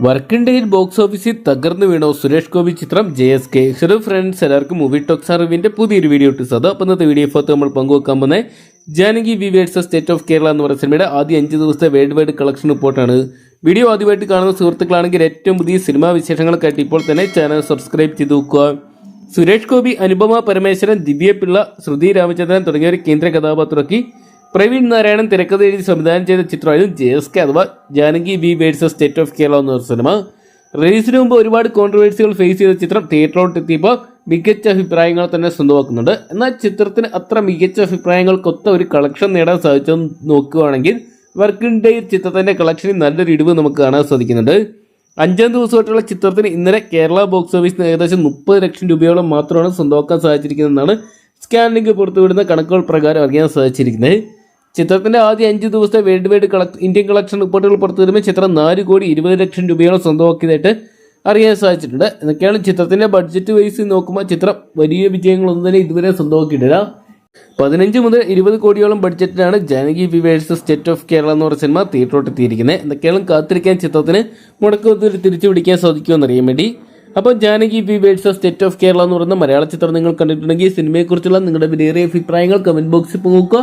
Working box ഓഫീസിൽ തകർന്നു വീണോ സുരേഷ് ഗോപി ചിത്രം J S K. Hello friends എല്ലാവർക്കും മൂവി ടോക്സ് അറിവിന്റെ പുതിയൊരു വീഡിയോ ഇട്ട് അത് അപ്പം ഇന്നത്തെ വീഡിയോ ഫോത്ത് നമ്മൾ പങ്കുവെക്കാൻ പോകുന്നത് Janaki V versus state of Kerala എന്ന് പറയുന്ന സിനിമയുടെ ആദ്യ അഞ്ച് ദിവസത്തെ വേൾഡ് വൈഡ് കളക്ഷൻ റിപ്പോർട്ടാണ് വീഡിയോ ആദ്യമായിട്ട് കാണുന്ന സുഹൃത്തുക്കളാണെങ്കിൽ ഏറ്റവും പുതിയ സിനിമാ വിശേഷങ്ങൾക്കായിട്ട് ഇപ്പോൾ തന്നെ ചാനൽ സബ്സ്ക്രൈബ് ചെയ്ത് നോക്കുക. സുരേഷ് ഗോപി അനുപമ പരമേശ്വരൻ ദിവ്യപിള്ള ശ്രുതി രാമചന്ദ്രൻ തുടങ്ങിയവർ കേന്ദ്ര കഥാപാത്രമാക്കി പ്രവീൺ നാരായണൻ തിരക്കഥ എഴുതി സംവിധാനം ചെയ്ത ചിത്രമായിരുന്നു ജെ എസ് കെ അഥവാ Janaki B versus state of Kerala എന്ന സിനിമ. റിലീസിന് മുമ്പ് ഒരുപാട് കോൺട്രവേഴ്സികൾ ഫേസ് ചെയ്ത ചിത്രം തിയേറ്ററിലോട്ട് എത്തിയപ്പോൾ മികച്ച അഭിപ്രായങ്ങൾ തന്നെ സ്വന്തമാക്കുന്നുണ്ട്. എന്നാൽ ചിത്രത്തിന് അത്ര മികച്ച അഭിപ്രായങ്ങൾക്കൊത്ത ഒരു കളക്ഷൻ നേടാൻ സാധിച്ചെന്ന് നോക്കുകയാണെങ്കിൽ വർക്കിംഗ് ഡേ ചിത്രത്തിന്റെ കളക്ഷനിൽ നല്ലൊരു ഇടിവ് നമുക്ക് കാണാൻ സാധിക്കുന്നുണ്ട്. അഞ്ചാം ദിവസമായിട്ടുള്ള ചിത്രത്തിന് ഇന്നലെ കേരള ബോക്സ് ഓഫീസിന് ഏകദേശം മുപ്പത് ലക്ഷം രൂപയോളം മാത്രമാണ് സ്വന്തമാക്കാൻ സാധിച്ചിരിക്കുന്നതെന്നാണ് സ്കാനിംഗ് പുറത്തുവിടുന്ന കണക്കുകൾ പ്രകാരം അറിയാൻ സാധിച്ചിരിക്കുന്നത്. ചിത്രത്തിന്റെ ആദ്യ അഞ്ച് ദിവസത്തെ world wide collect Indian collection റിപ്പോർട്ടുകൾ പുറത്തു വരുമ്പോൾ ചിത്രം നാല് കോടി ഇരുപത് ലക്ഷം രൂപയോളം സ്വന്തമാക്കിയതായിട്ട് അറിയാൻ സാധിച്ചിട്ടുണ്ട്. എന്നൊക്കെയാണ് ചിത്രത്തിന്റെ ബഡ്ജറ്റ് വൈസ് നോക്കുമ്പോൾ ചിത്രം വലിയ വിജയങ്ങളൊന്നും തന്നെ ഇതുവരെ സ്വന്തമാക്കിയിട്ടില്ല. പതിനഞ്ച് മുതൽ ഇരുപത് കോടിയോളം ബഡ്ജറ്റിലാണ് Janaki V versus state of Kerala എന്ന് പറഞ്ഞ സിനിമ തിയേറ്ററോട്ടെത്തിയിരിക്കുന്നത് എന്തൊക്കെയാണ് കാത്തിരിക്കാൻ ചിത്രത്തിന് മുടക്കത്തിൽ തിരിച്ചു പിടിക്കാൻ സാധിക്കുമെന്ന് അറിയാൻ വേണ്ടി. അപ്പോൾ Janaki V versus state of Kerala എന്ന് പറയുന്ന മലയാള ചിത്രം നിങ്ങൾ കണ്ടിട്ടുണ്ടെങ്കിൽ സിനിമയെക്കുറിച്ചുള്ള നിങ്ങളുടെ വിലയേറിയ അഭിപ്രായങ്ങൾ കമന്റ് ബോക്സിൽ പങ്കുവെക്കുക.